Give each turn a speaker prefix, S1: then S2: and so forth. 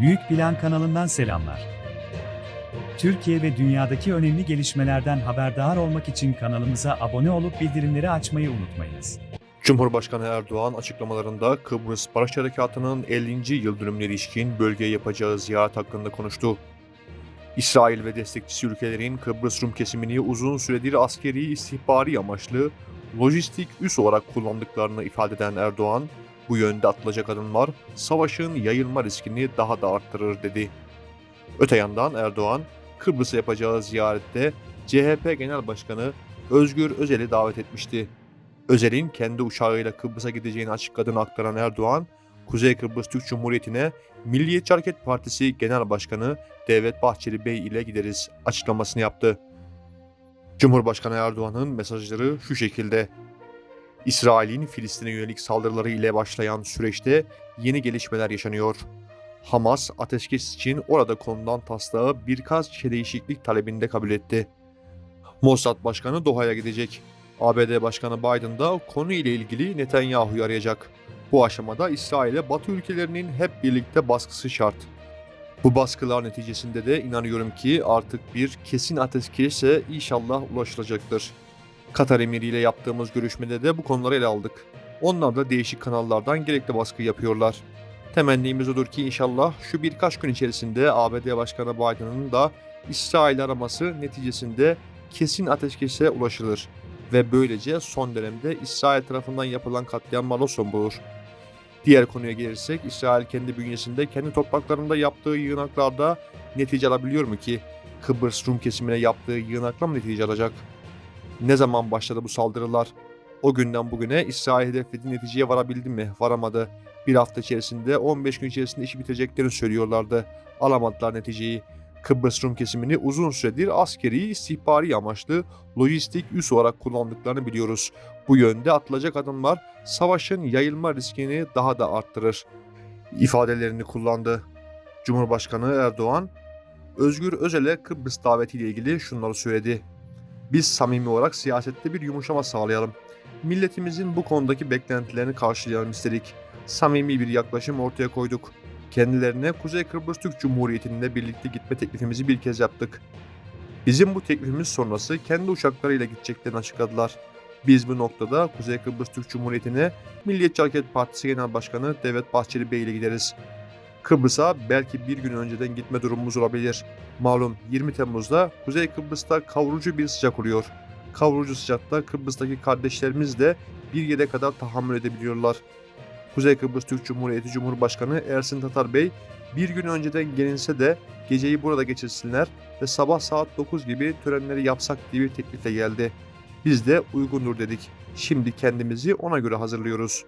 S1: Büyük Plan kanalından selamlar. Türkiye ve dünyadaki önemli gelişmelerden haberdar olmak için kanalımıza abone olup bildirimleri açmayı unutmayınız.
S2: Cumhurbaşkanı Erdoğan açıklamalarında Kıbrıs Barış Harekatı'nın 50. yıl dönümüne ilişkin bölgeye yapacağı ziyaret hakkında konuştu. İsrail ve destekçisi ülkelerin Kıbrıs Rum kesimini uzun süredir askeri istihbari amaçlı lojistik üs olarak kullandıklarını ifade eden Erdoğan, bu yönde atılacak adımlar savaşın yayılma riskini daha da arttırır dedi. Öte yandan Erdoğan, Kıbrıs'a yapacağı ziyarette CHP Genel Başkanı Özgür Özel'i davet etmişti. Özel'in kendi uçağıyla Kıbrıs'a gideceğini açıkladığını aktaran Erdoğan, Kuzey Kıbrıs Türk Cumhuriyeti'ne Milliyetçi Hareket Partisi Genel Başkanı Devlet Bahçeli Bey ile gideriz açıklamasını yaptı. Cumhurbaşkanı Erdoğan'ın mesajları şu şekilde. İsrail'in Filistin'e yönelik saldırıları ile başlayan süreçte yeni gelişmeler yaşanıyor. Hamas ateşkes için orada konulan taslağı birkaç değişiklik talebinde kabul etti. Mossad Başkanı Doha'ya gidecek. ABD Başkanı Biden da konu ile ilgili Netanyahu'yu arayacak. Bu aşamada İsrail'e Batı ülkelerinin hep birlikte baskısı şart. Bu baskılar neticesinde de inanıyorum ki artık bir kesin ateşkese inşallah ulaşılacaktır. Katar Emiri ile yaptığımız görüşmede de bu konuları ele aldık. Onlar da değişik kanallardan gerekli baskı yapıyorlar. Temennimiz odur ki inşallah şu birkaç gün içerisinde ABD Başkanı Biden'ın da İsrail araması neticesinde kesin ateşkese ulaşılır ve böylece son dönemde İsrail tarafından yapılan katliamlara son bulur. Diğer konuya gelirsek İsrail kendi bünyesinde kendi topraklarında yaptığı yığınaklarda netice alabiliyor mu ki? Kıbrıs Rum kesimine yaptığı yığınakla mı netice alacak? Ne zaman başladı bu saldırılar? O günden bugüne İsrail hedeflediği neticeye varabildi mi? Varamadı. Bir hafta içerisinde 15 gün içerisinde işi bitireceklerini söylüyorlardı. Alamadılar neticeyi. Kıbrıs Rum kesimini uzun süredir askeri, istihbari amaçlı lojistik üs olarak kullandıklarını biliyoruz. Bu yönde atılacak adımlar savaşın yayılma riskini daha da arttırır. ifadelerini kullandı. Cumhurbaşkanı Erdoğan, Özgür Özel'e Kıbrıs davetiyle ilgili şunları söyledi. Biz samimi olarak siyasette bir yumuşama sağlayalım. Milletimizin bu konudaki beklentilerini karşılayalım istedik. Samimi bir yaklaşım ortaya koyduk. Kendilerine Kuzey Kıbrıs Türk Cumhuriyeti'nde birlikte gitme teklifimizi bir kez yaptık. Bizim bu teklifimiz sonrası kendi uçaklarıyla gideceklerini açıkladılar. Biz bu noktada Kuzey Kıbrıs Türk Cumhuriyeti'ne Milliyetçi Hareket Partisi Genel Başkanı Devlet Bahçeli Bey ile gideriz. Kıbrıs'a belki bir gün önceden gitme durumumuz olabilir. Malum 20 Temmuz'da Kuzey Kıbrıs'ta kavurucu bir sıcak oluyor. Kavurucu sıcakta Kıbrıs'taki kardeşlerimiz de bir yere kadar tahammül edebiliyorlar. Kuzey Kıbrıs Türk Cumhuriyeti Cumhurbaşkanı Ersin Tatar Bey bir gün önceden gelinse de geceyi burada geçirsinler ve sabah saat 9 gibi törenleri yapsak diye bir teklifle geldi. Biz de uygundur dedik. Şimdi kendimizi ona göre hazırlıyoruz.